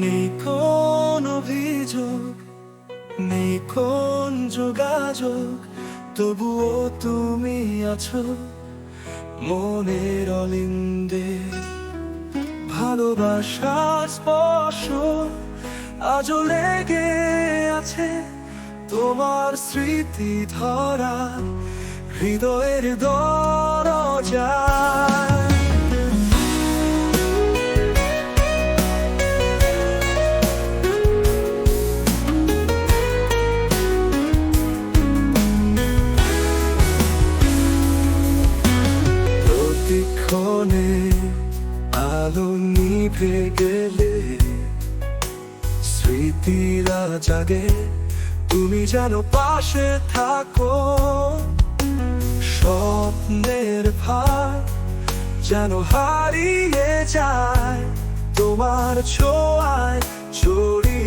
নেই কোন অভিযোগ, নেই কোন যোগাযোগ, তবুও তুমি আছো মনের অলিন্দে। ভালোবাসা স্পর্শ আজও লেগে আছে তোমার স্মৃতি ধরা, হৃদয়ের দরজা। আলো নিভে গেলে স্মৃতিরা জাগে তুমি যেন পাশে থাকো। স্বপ্নের ভার যেন হারিয়ে যায়, তোমার ছোঁয়ায় ছড়িয়ে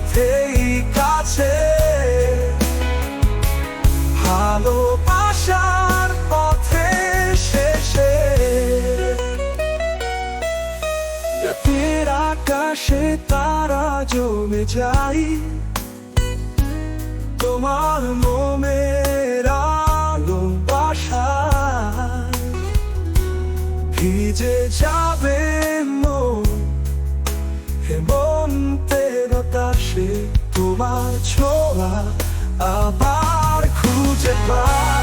সাথেই কাছে। ভালোবাসার পথে তারা জমে যাই তোমার মোমের বাসায়। ভিজে যাবে তাসে তোমার ছোঁয়া আবার খুঁজে পায়।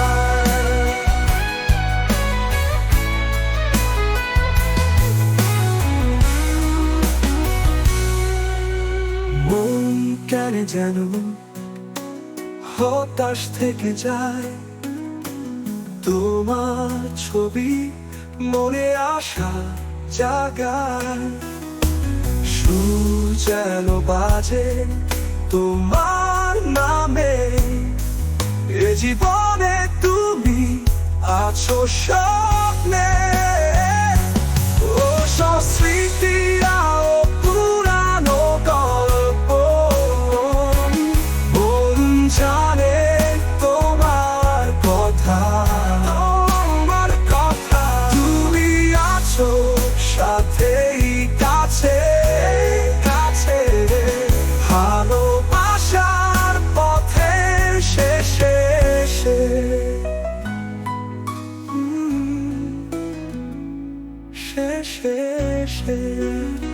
মন কেন যেন হতাশ থেকে যায়? তোমার ছবি মনে আসা জাগায়। সুর যেন বাজে তোমার নামে। এ জীবনে তুমি আছো স্বপ্নে শেষে শেষে